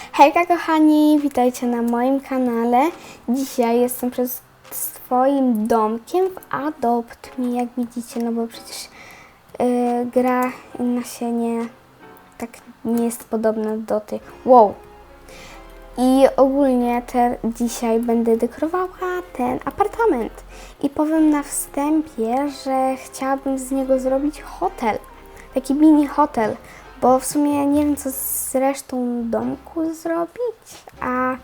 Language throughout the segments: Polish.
Hejka kochani, witajcie na moim kanale. Dzisiaj jestem przed swoim domkiem w Adopt Me, jak widzicie, no bo przecież yy, gra na się nie, tak nie jest podobna do tej. Wow! I ogólnie te, dzisiaj będę dekorowała ten apartament. I powiem na wstępie, że chciałabym z niego zrobić hotel. Taki mini hotel, bo w sumie nie wiem, co z resztą domku zrobić, a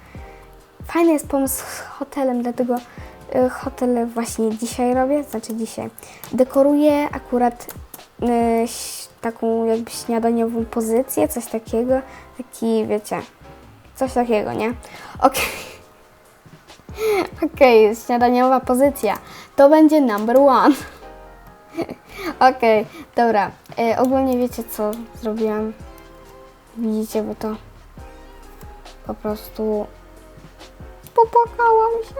fajny jest pomysł z hotelem, dlatego y, hotel właśnie dzisiaj robię, znaczy dzisiaj. Dekoruję akurat y, taką jakby śniadaniową pozycję, coś takiego, taki wiecie, coś takiego, nie? Okej. Okej, śniadaniowa pozycja. To będzie number one. Okej, dobra. E, ogólnie wiecie co zrobiłam? Widzicie, bo to po prostu popłakałam się.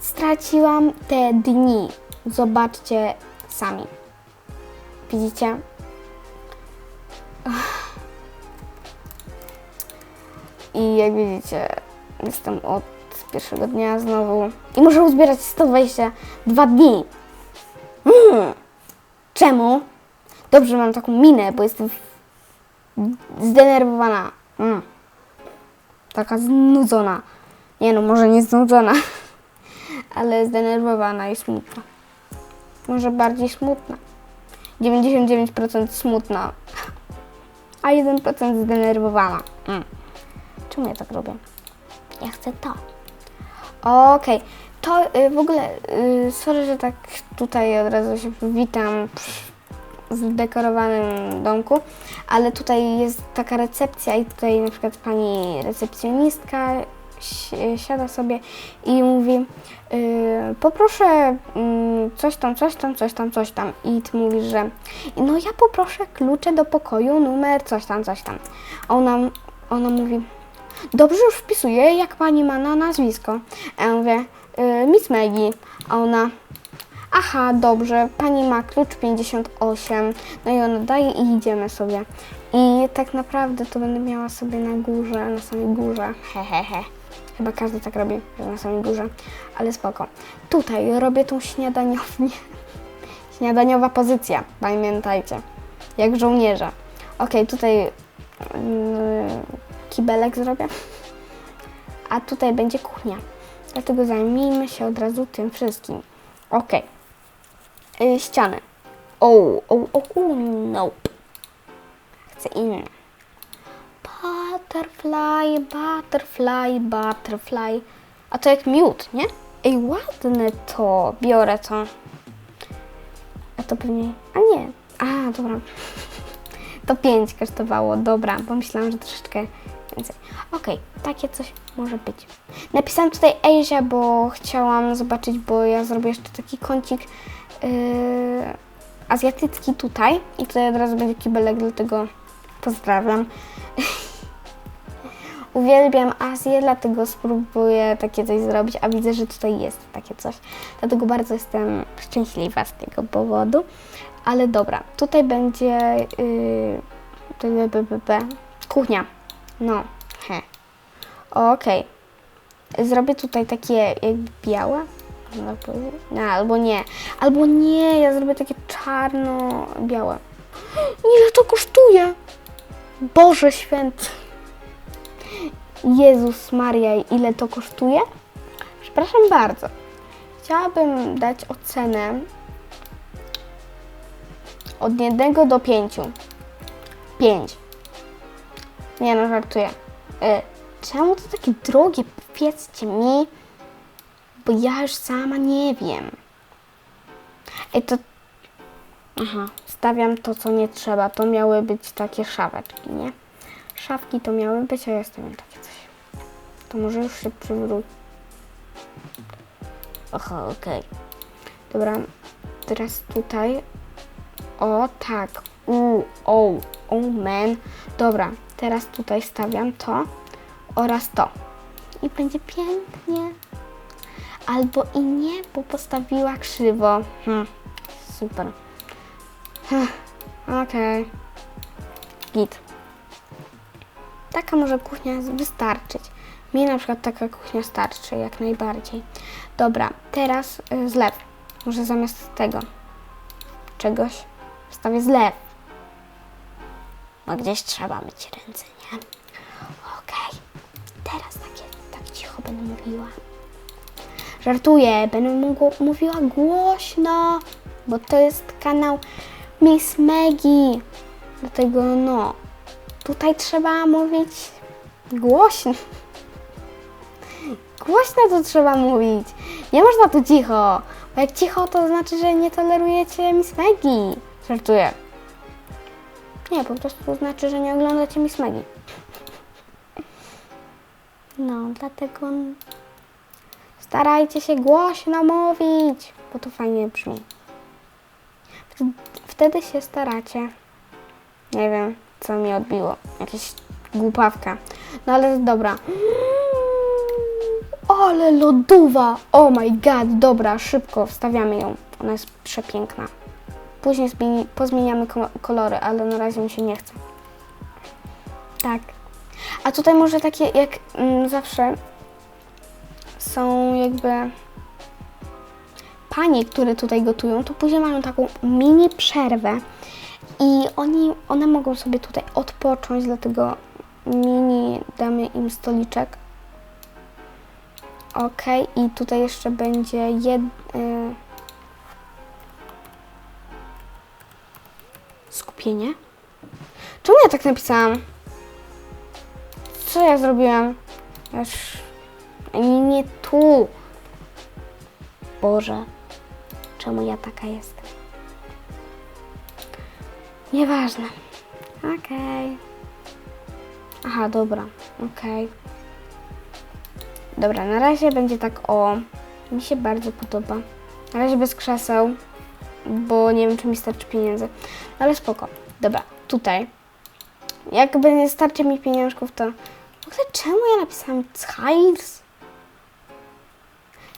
Straciłam te dni. Zobaczcie sami. Widzicie? I jak widzicie, jestem od pierwszego dnia znowu. I muszę uzbierać 122 dni. Czemu? Dobrze, mam taką minę, bo jestem zdenerwowana. Mm. Taka znudzona. Nie no, może nie znudzona, ale zdenerwowana i smutna. Może bardziej smutna. 99% smutna, a 1% zdenerwowana. Mm. Czemu ja tak robię? Ja chcę to. Okej, to y, w ogóle, y, sorry, że tak tutaj od razu się witam w zdekorowanym domku, ale tutaj jest taka recepcja i tutaj na przykład pani recepcjonistka si- siada sobie i mówi y, poproszę mm, coś tam, coś tam, coś tam, coś tam i ty mówisz, że no ja poproszę klucze do pokoju numer coś tam, coś tam. Ona, ona mówi Dobrze, już wpisuję, jak pani ma na nazwisko. A ja mówię, Miss Maggie. A ona, aha, dobrze, pani ma klucz 58. No i ona daje i idziemy sobie. I tak naprawdę to będę miała sobie na górze, na samej górze. Hehehe. Chyba każdy tak robi, na samej górze, ale spoko. Tutaj robię tą śniadaniownię. Śniadaniowa pozycja, pamiętajcie. Jak żołnierze. Okej, tutaj yy, kibelek zrobię. A tutaj będzie kuchnia. Dlatego zajmijmy się od razu tym wszystkim. Ok. Ściany. O, o, o, o, nope. Chcę inne. Butterfly, butterfly, butterfly. A to jak miód, nie? Ej, ładne to. Biorę to. A to pewnie... A nie. A, dobra. To 5 kosztowało, dobra, bo myślałam, że troszeczkę więcej. Okej, takie coś może być. Napisałam tutaj Asia, bo chciałam zobaczyć, bo ja zrobię jeszcze taki kącik yy, azjatycki tutaj i tutaj od razu będzie kibelek, dlatego pozdrawiam. Uwielbiam Azję, dlatego spróbuję takie coś zrobić, a widzę, że tutaj jest takie coś. Dlatego bardzo jestem szczęśliwa z tego powodu. Ale dobra, tutaj będzie yy, kuchnia. No, he. Okej. Zrobię tutaj takie jakby białe. No, albo nie. Albo nie, ja zrobię takie czarno-białe. Ile to kosztuje? Boże święty. Jezus Maria, ile to kosztuje? Przepraszam bardzo. Chciałabym dać ocenę od 1 do 5. 5. Nie no, żartuję. Y, czemu to takie drogie? Powiedzcie mi, bo ja już sama nie wiem. Ej, to... Aha, stawiam to, co nie trzeba. To miały być takie szafeczki, nie? Szafki to miały być, a ja stawiam takie coś. To może już się przywróci. Aha, okej. Dobra, teraz tutaj o, tak. U, o, o, man. Dobra, teraz tutaj stawiam to oraz to. I będzie pięknie. Albo i nie, bo postawiła krzywo. Hm, super. Hm, Okej. Git. taka może kuchnia wystarczyć. Mi na przykład taka kuchnia starczy jak najbardziej. Dobra, teraz y, zlew. Może zamiast tego czegoś wstawię zlew. Bo gdzieś trzeba myć ręce, nie? Okej. Teraz takie, tak cicho będę mówiła. Żartuję, będę mu- mówiła głośno, bo to jest kanał Miss Maggie. Dlatego no, tutaj trzeba mówić głośno. Głośno to trzeba mówić. Nie można tu cicho. Bo jak cicho, to znaczy, że nie tolerujecie Miss Maggie. Żartuję. Nie, po prostu to znaczy, że nie oglądacie Miss Maggie. No, dlatego starajcie się głośno mówić, bo to fajnie brzmi. Wtedy- Wtedy się staracie. Nie wiem, co mi odbiło. Jakieś głupawka. No ale dobra. Ale lodowa! Oh my god, dobra, szybko wstawiamy ją. Ona jest przepiękna. Później zmieni, pozmieniamy ko- kolory, ale na razie mi się nie chce. Tak. A tutaj może takie jak mm, zawsze są jakby panie, które tutaj gotują, to później mają taką mini przerwę i oni, one mogą sobie tutaj odpocząć, dlatego mini damy im stoliczek. Ok, i tutaj jeszcze będzie jed... Skupienie? Czemu ja tak napisałam? Co ja zrobiłem? Aż... Nie, nie tu. Boże, czemu ja taka jestem? Nieważne. Okej. Aha, dobra. Okej. Dobra, na razie będzie tak o. Mi się bardzo podoba. Na razie bez krzeseł, bo nie wiem, czy mi starczy pieniędzy. Ale spoko. Dobra, tutaj. Jakby nie starczy mi pieniążków, to... W ogóle czemu ja napisałam Skiles?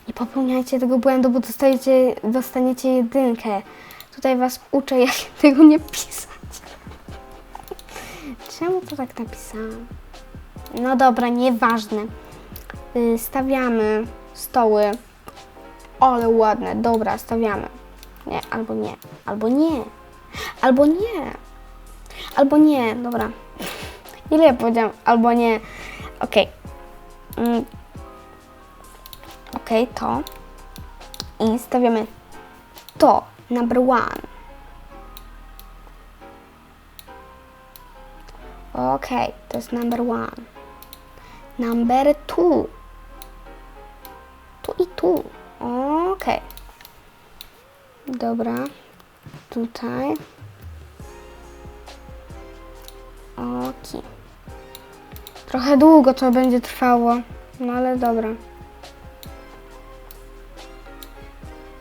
Nie popełniajcie tego błędu, bo dostajecie, dostaniecie jedynkę. Tutaj was uczę, jak tego nie pisać. Czemu to tak napisałam? No dobra, nieważne. Y, Stawiamy stoły. Ale ładne, dobra, stawiamy. Nie, albo nie, albo nie, albo nie, albo nie, dobra. Ile ja powiedziałam? Albo nie. Okej. Mm. Okej, to. I stawiamy to, number one. Okej, to jest number one. Number two. Tu i tu. Okej. Dobra. Tutaj. Oki. Trochę długo to będzie trwało, no ale dobra.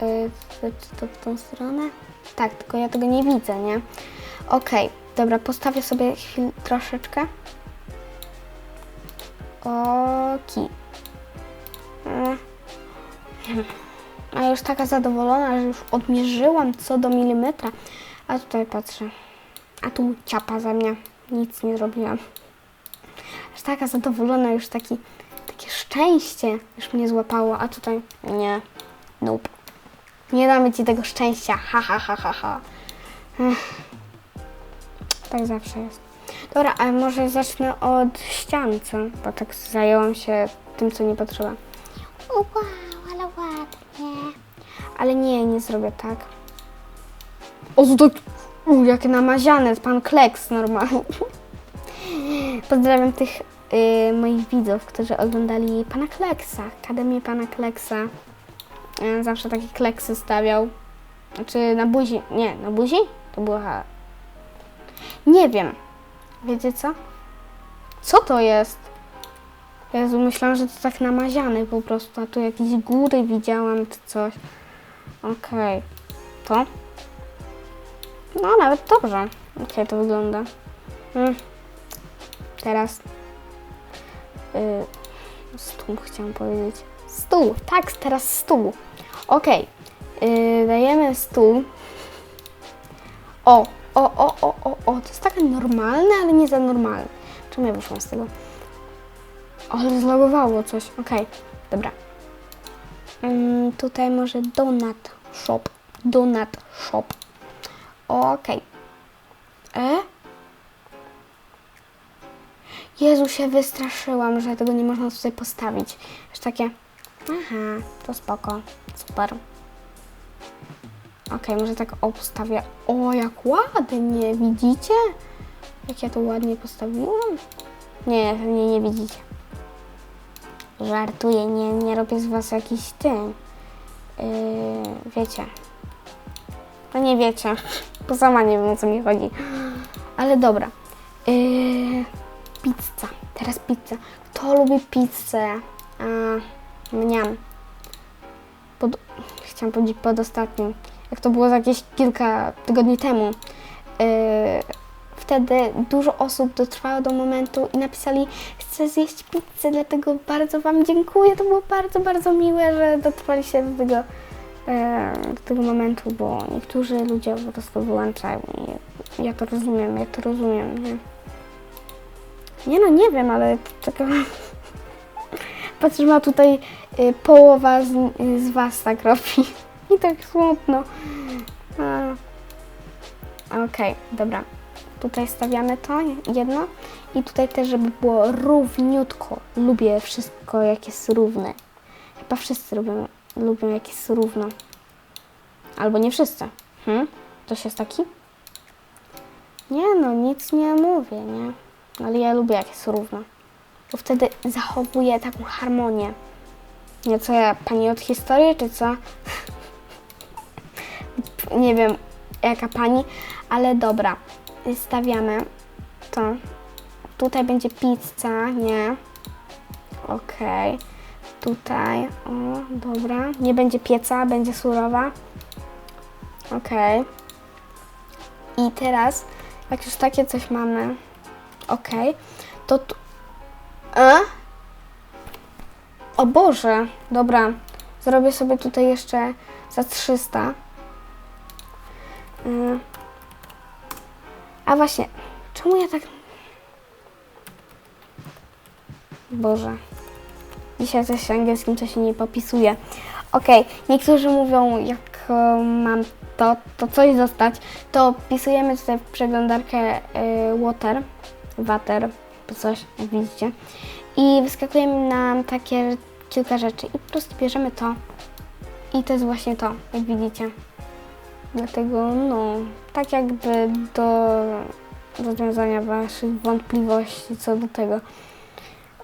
Yy, czy to w tą stronę? Tak, tylko ja tego nie widzę, nie? Okej, dobra, postawię sobie chwil, troszeczkę. Oki. Mm. A już taka zadowolona, że już odmierzyłam co do milimetra. A tutaj patrzę. A tu ciapa za mnie. Nic nie zrobiłam. Aż taka zadowolona, już taki, takie szczęście już mnie złapało. A tutaj nie. Nope. Nie damy ci tego szczęścia. Ha, ha, ha, ha, ha. Ech. Tak zawsze jest. Dobra, a może zacznę od ścian, co? Bo tak zająłam się tym, co nie potrzeba. O, wow, ale nie, nie zrobię tak. O, to u, jakie namaziane, pan Kleks normalnie. Pozdrawiam tych y, moich widzów, którzy oglądali pana Kleksa, Akademię pana Kleksa. Y, zawsze takie kleksy stawiał. Znaczy na buzi, nie, na buzi? To była... Nie wiem. Wiecie co? Co to jest? Jezu, myślałam, że to tak namaziany po prostu, a tu jakieś góry widziałam czy coś. Okej. To? No, nawet dobrze. Jak to wygląda. Mm. Teraz... Y, stół chciałam powiedzieć. Stół, tak, teraz stół. Okej. Y, dajemy stół. O, o, o, o, o, o, to jest takie normalne, ale nie za normalne. Czemu ja wyszłam z tego? Ale zlogowało coś. Okej, dobra. Tutaj może donut shop. Donut shop. Okej. E? Jezu, się wystraszyłam, że tego nie można tutaj postawić. Już takie, aha, to spoko, super. Okej, może tak obstawię. O, jak ładnie, widzicie? Jak ja to ładnie postawiłam? Nie, pewnie nie widzicie. Żartuję, nie, nie robię z was jakiś tym. Yy, wiecie. No nie wiecie, bo sama nie wiem o co mi chodzi. Ale dobra. Yy, pizza. Teraz pizza. Kto lubi pizzę? A, mniam. Pod, chciałam powiedzieć pod ostatnim. Jak to było jakieś kilka tygodni temu. Yy, wtedy dużo osób dotrwało do momentu i napisali chcę zjeść pizzę, dlatego bardzo Wam dziękuję. To było bardzo, bardzo miłe, że dotrwaliście do tego, e, do tego momentu, bo niektórzy ludzie po prostu wyłączają i ja to rozumiem, ja to rozumiem, nie? Nie no, nie wiem, ale. Patrzę, ma tutaj y, połowa z, y, z Was tak robi. I tak smutno. Okej, dobra. Tutaj stawiamy to jedno i tutaj też, żeby było równiutko. Lubię wszystko, jak jest równe. Chyba wszyscy lubią, lubią jak jest równo. Albo nie wszyscy. Hmm? Ktoś jest taki? Nie no, nic nie mówię, nie? Ale ja lubię, jak jest równo. Bo wtedy zachowuję taką harmonię. Nie co ja, pani od historii, czy co? nie wiem, jaka pani, ale dobra. Stawiamy to. Tutaj będzie pizza, nie? Okej. Tutaj, o, dobra. Nie będzie pieca, będzie surowa. Okej. I teraz, jak już takie coś mamy, okej, to tu... A? O Boże, dobra. Zrobię sobie tutaj jeszcze za 300. Y. A właśnie, czemu ja tak... Boże. Dzisiaj coś angielskim to się nie popisuje. Okej, niektórzy mówią, jak mam to, to coś zostać, to wpisujemy tutaj w przeglądarkę e, water, water, coś, jak widzicie. I wyskakuje nam takie kilka rzeczy i po prostu bierzemy to. I to jest właśnie to, jak widzicie. Dlatego, no, tak jakby do rozwiązania Waszych wątpliwości co do tego.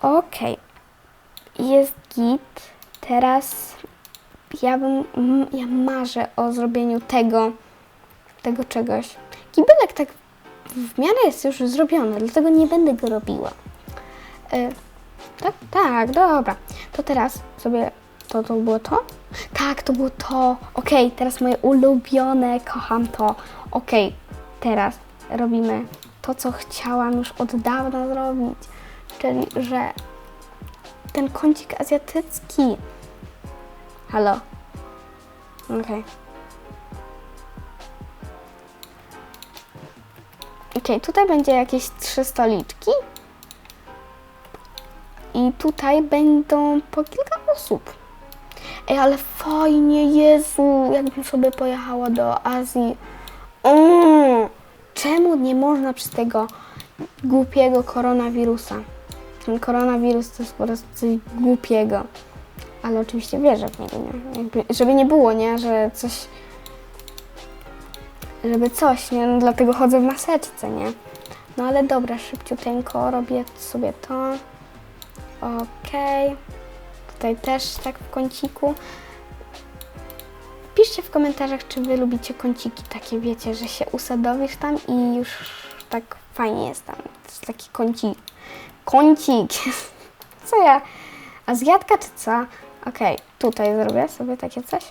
Okej, jest git. Teraz ja bym, ja marzę o zrobieniu tego, tego czegoś. Kibelek tak w miarę jest już zrobiony, dlatego nie będę go robiła. Y, tak, tak, dobra. To teraz sobie, to, to było to? Tak, to było to. Okej, teraz moje ulubione, kocham to. Okej, teraz robimy to, co chciałam już od dawna zrobić. Czyli, że ten kącik azjatycki. Halo. Okej. Okej, tutaj będzie jakieś trzy stoliczki. I tutaj będą po kilka osób. Ej, ale fajnie, Jezu, jakbym sobie pojechała do Azji. Mm, czemu nie można przez tego głupiego koronawirusa? Ten koronawirus to jest po prostu coś głupiego. Ale oczywiście wierzę w niego, nie? Żeby nie było, nie? Że coś... Żeby coś, nie? No, dlatego chodzę w maseczce, nie? No ale dobra, szybciuteńko robię sobie to. Okej. Tutaj też tak w kąciku. Piszcie w komentarzach, czy wy lubicie kąciki takie, wiecie, że się usadowisz tam i już tak fajnie jest tam. To jest taki kącik. Kącik! Co ja? Azjatka czy co? Okej, tutaj zrobię sobie takie coś.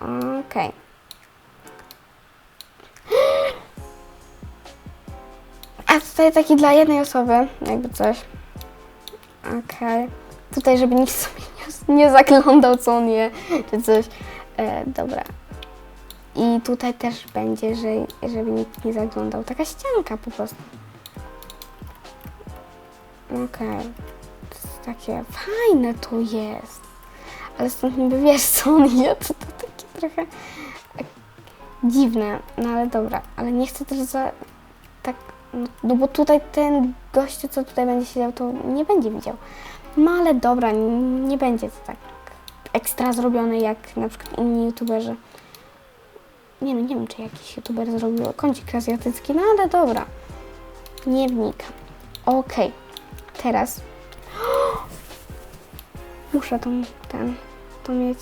Okej. A tutaj taki dla jednej osoby, jakby coś. Okej. Tutaj, żeby nikt sobie nie, nie zaglądał, co on je, czy coś. E, dobra. I tutaj też będzie, że, żeby nikt nie zaglądał. Taka ścianka po prostu. Okej. Jest takie fajne to jest. Ale stąd niby wiesz co on je, to, to takie trochę e, dziwne. No ale dobra, ale nie chcę też za tak. No, no bo tutaj ten gościu, co tutaj będzie siedział, to nie będzie widział. No ale dobra, nie, będzie to tak ekstra zrobione jak na przykład inni youtuberzy. Nie no, nie wiem czy jakiś youtuber zrobił kącik azjatycki, no ale dobra. Nie wnikam. Okej, teraz muszę tą, ten, to mieć.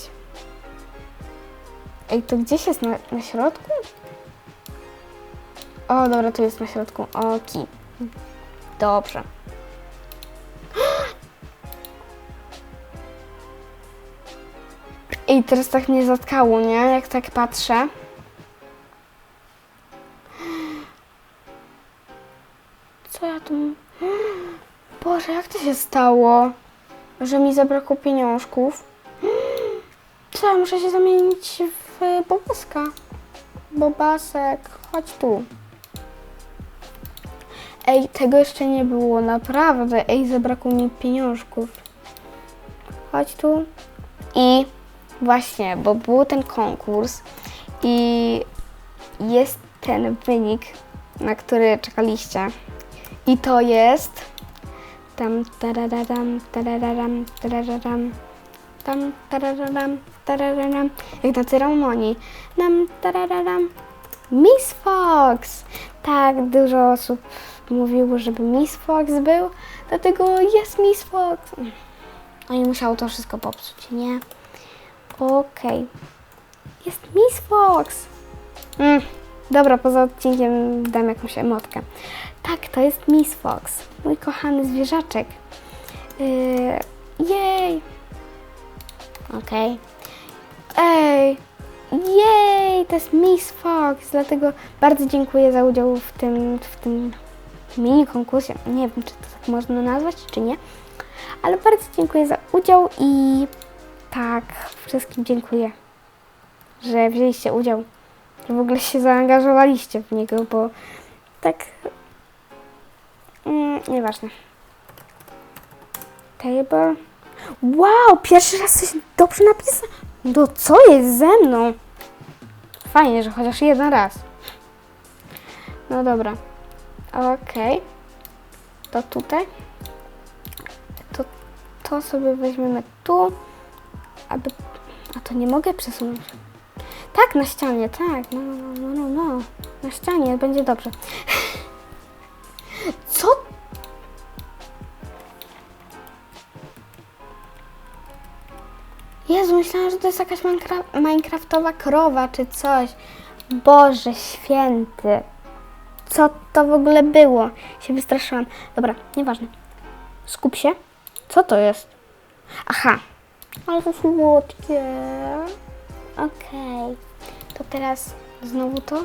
Ej, to gdzieś jest na, na środku? O, dobra, tu jest na środku. Oki. Dobrze. I teraz tak mnie zatkało, nie? Jak tak patrzę. Co ja tu... Boże, jak to się stało? Że mi zabrakło pieniążków. Co, ja muszę się zamienić w Bobaska. Bobasek, chodź tu. Ej, tego jeszcze nie było, naprawdę. Ej, zabrakło mi pieniążków. Chodź tu. I właśnie, bo był ten konkurs i jest ten wynik, na który czekaliście. I to jest tam tarararam, tarararam, tarararam, tam tarararam, tarararam, jak na ceremonii. Nam tarararam. Miss Fox! Tak, dużo osób mówiło, żeby Miss Fox był, dlatego jest Miss Fox. No i musiało to wszystko popsuć, nie? Okej. Jest Miss Fox! Mm, dobra, poza odcinkiem dam jakąś emotkę. Tak, to jest Miss Fox, mój kochany zwierzaczek. Yy, jej! Okej. Ej! Jej! To jest Miss Fox, dlatego bardzo dziękuję za udział w tym, w tym mini konkursie. Nie wiem, czy to tak można nazwać, czy nie, ale bardzo dziękuję za udział i tak, wszystkim dziękuję, że wzięliście udział, że w ogóle się zaangażowaliście w niego, bo tak. Mm, nieważne. Table. Wow, pierwszy raz coś dobrze napisane. No co jest ze mną? Fajnie, że chociaż jeden raz. No dobra. Okej. To tutaj. To, to sobie weźmiemy tu. Aby... A to nie mogę przesunąć. Tak, na ścianie, tak. No, no, no, no, no. Na ścianie, będzie dobrze. Co? Jezu, myślałam, że to jest jakaś Minecraft, Minecraftowa krowa czy coś. Boże święty. Co to w ogóle było? Się wystraszyłam. Dobra, nieważne. Skup się. Co to jest? Aha. Ale to słodkie. Okej. To teraz znowu to.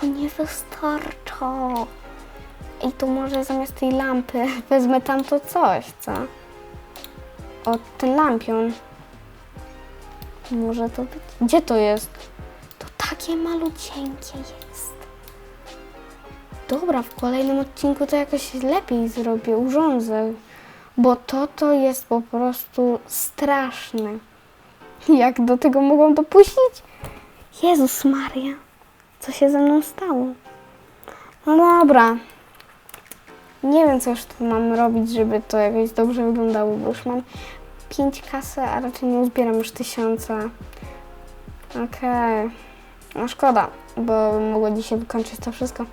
To nie wystarcza. I tu może zamiast tej lampy wezmę tamto coś, co? O, ten lampion. Może to być? Gdzie to jest? To takie malucieńkie jest. Dobra, w kolejnym odcinku to jakoś lepiej zrobię, urządzę. Bo to to jest po prostu straszne. Jak do tego mogą dopuścić? Jezus Maria, co się ze mną stało? No dobra. Nie wiem, co już tu mam robić, żeby to jakoś dobrze wyglądało, bo już mam 5 kasy, a raczej nie uzbieram już tysiąca. Okej. No szkoda, bo mogło dzisiaj wykończyć to wszystko.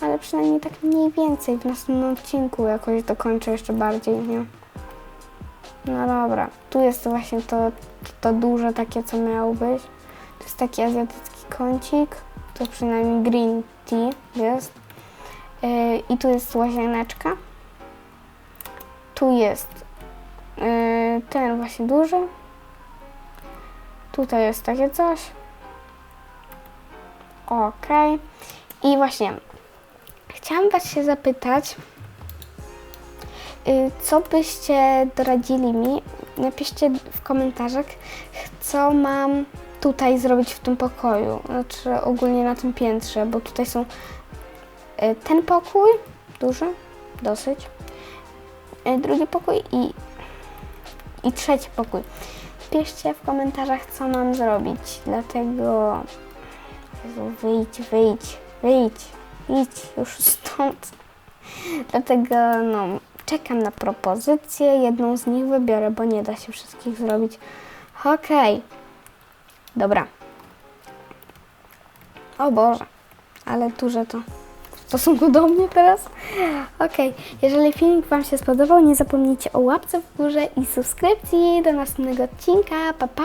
Ale przynajmniej tak mniej więcej w następnym odcinku jakoś dokończę jeszcze bardziej, nie? No dobra. Tu jest właśnie to, to duże takie, co miało być. To jest taki azjatycki kącik. To przynajmniej green tea jest. Yy, I tu jest łazieneczka. Tu jest yy, ten właśnie duży. Tutaj jest takie coś. Okej. I właśnie chciałam Was się zapytać, y, co byście doradzili mi? Napiszcie w komentarzach, co mam tutaj zrobić w tym pokoju, znaczy ogólnie na tym piętrze, bo tutaj są y, ten pokój, duży, dosyć. E, Drugi pokój i, i trzeci pokój. Piszcie w komentarzach, co mam zrobić. Dlatego. Jezu, wyjdź, wyjdź, wyjdź, idź już stąd. Dlatego, no, czekam na propozycję. Jedną z nich wybiorę, bo nie da się wszystkich zrobić. Okej. Dobra. O Boże, ale duże to w stosunku do mnie teraz. Okej, jeżeli filmik Wam się spodobał, nie zapomnijcie o łapce w górze i subskrypcji. Do następnego odcinka. Pa, pa!